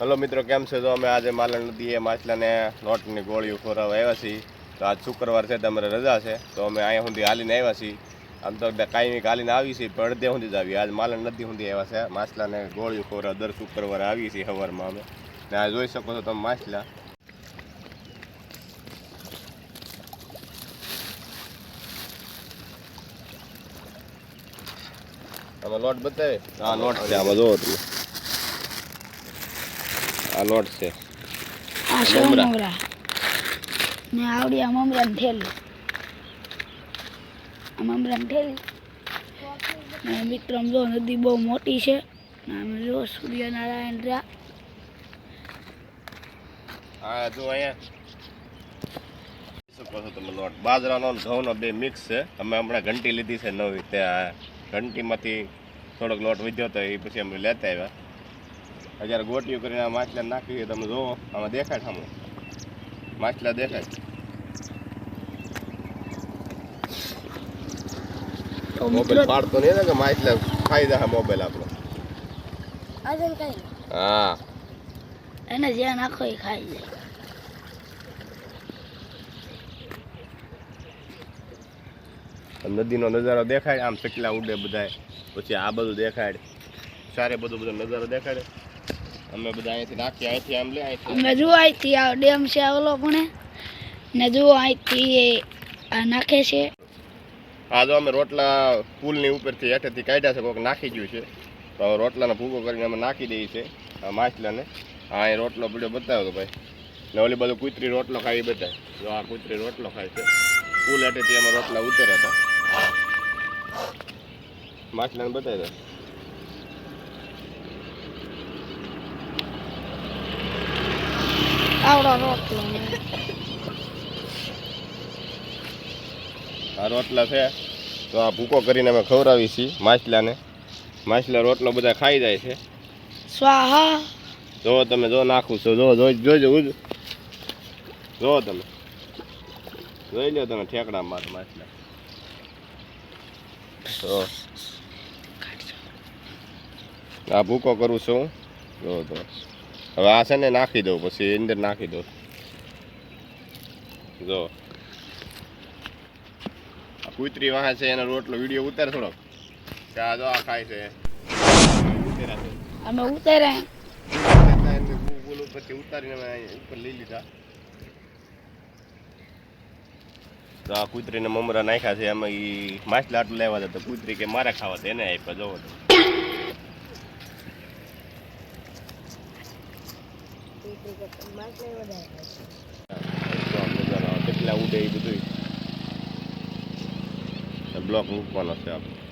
Hello મિત્રો કેમ છે? તો અમે આજે માલણ નદીએ માછલાને લોટની ગોળીઓ ખોરાવા આવ્યા છીએ. તો આજ શુક્રવાર છે તમારે રજા છે. તો અમે અહીંયા સુધી હાલીને આવ્યા છીએ. આમ તો કાંઈ હાલીને આવી છીએ પણ અડધે સુધી જ આવી. આજ માલણ નદી સુધી આવ્યા છે. માછલાને ગોળીઓ ખોરા દર શુક્રવારે આવીએ છીએ સવારમાં અમે. ને આ જોઈ શકો છો તમે માછલા. તમે લોટ બતાવે? આ લોટ છે આમાં. જોવો તમે. આ લોટ છે. આ છે મમરા. મમરા? ને આવડી આ મમરાની થેલી. આ મમરાની થેલી. ને મિત્રો આમ જો નદી બહુ મોટી છે. ને અમે જો સૂર્યનારાયણ રહ્યા. હા જો અહીંયા. શકો છો તમે લોટ? બાજરાનો ઘઉંનો બે મિક્સ છે. અમે હમણાં ઘંટી લીધી છે નવી. તે આ ઘંટીમાંથી થોડોક લોટ વધ્યો હતો એ પછી અમે લેતા આવ્યા. અત્યારે ગોટીઓ કરીને માછલા નાખી તમે જોવો. આમાં દેખાય સામે માછલા દેખાય મોબાઈલ પાડતો નહીં ને કે માછલા ખાઈ જાય મોબાઈલ આપણો. હા. એને જ્યાં નાખો એ ખાઈ જાય. નદીનો નજારો દેખાય આમ ચકલા ઉડે બધાય. પછી આ બધું દેખાય. સારે બધું બધો નજારો દેખાડે. અમે બધા અહીંથી નાખીએ અહીંથી આમ લે અમે જુઓ અહીંથી આ ડેમ છે આ ઓલો પણ ને જુઓ અહીંથી આ નાખે છે. આ જો અમે રોટલા પુલની ઉપરથી હેઠેથી કાઢ્યા છે કોઈક નાખી ગયું છે. તો રોટલાનો ભૂકો કરીને અમે નાખી દઈએ છીએ આ માછલાને. હા એ રોટલો પીડ્યો બતાવ્યો તો ભાઈ. ને ઓલી બધું કૂતરી રોટલો ખાઈ બતાવે જો આ કૂતરી રોટલો ખાય છે. પુલ હેઠેથી અમે રોટલા ઉતર્યા હતા. માછલાને બતાવી દો. આવડો રોટલો આ રોટલા છે. તો આ ભૂકો કરીને અમે ખવડાવી છીએ માછલાને. માછલા રોટલો બધા ખાઈ જાય છે. સ્વાહા. જો તમે જો નાખું છો. જો જો જોજો જો તમે. જોઈ લો તમે ઠેકડા માર માછલા. તો આ ભૂકો કરું છું. જો તો હવે આ છે ને નાખી દઉં પછી અંદર નાખી દઉં. જો. આ કૂતરી વાહ છે એનો રોટલો વીડિયો ઉતાર થોડોક. કે આ જો આ ખાય છે. અમે ઉતાર્યા. પુલ ઉપરથી ઉતારીને અમે ઉપર લઈ લીધા. તો આ કૂતરીને મમરા નાખ્યા છે એમાં એ માછલા આટલું લેવા હતા તો કૂતરી કે મારે ખાવા એને આપ્યા જવો તો જો આ મજાનો કેટલા ઉડે એ બધું બ્લોક મૂકવાનો છે આપણે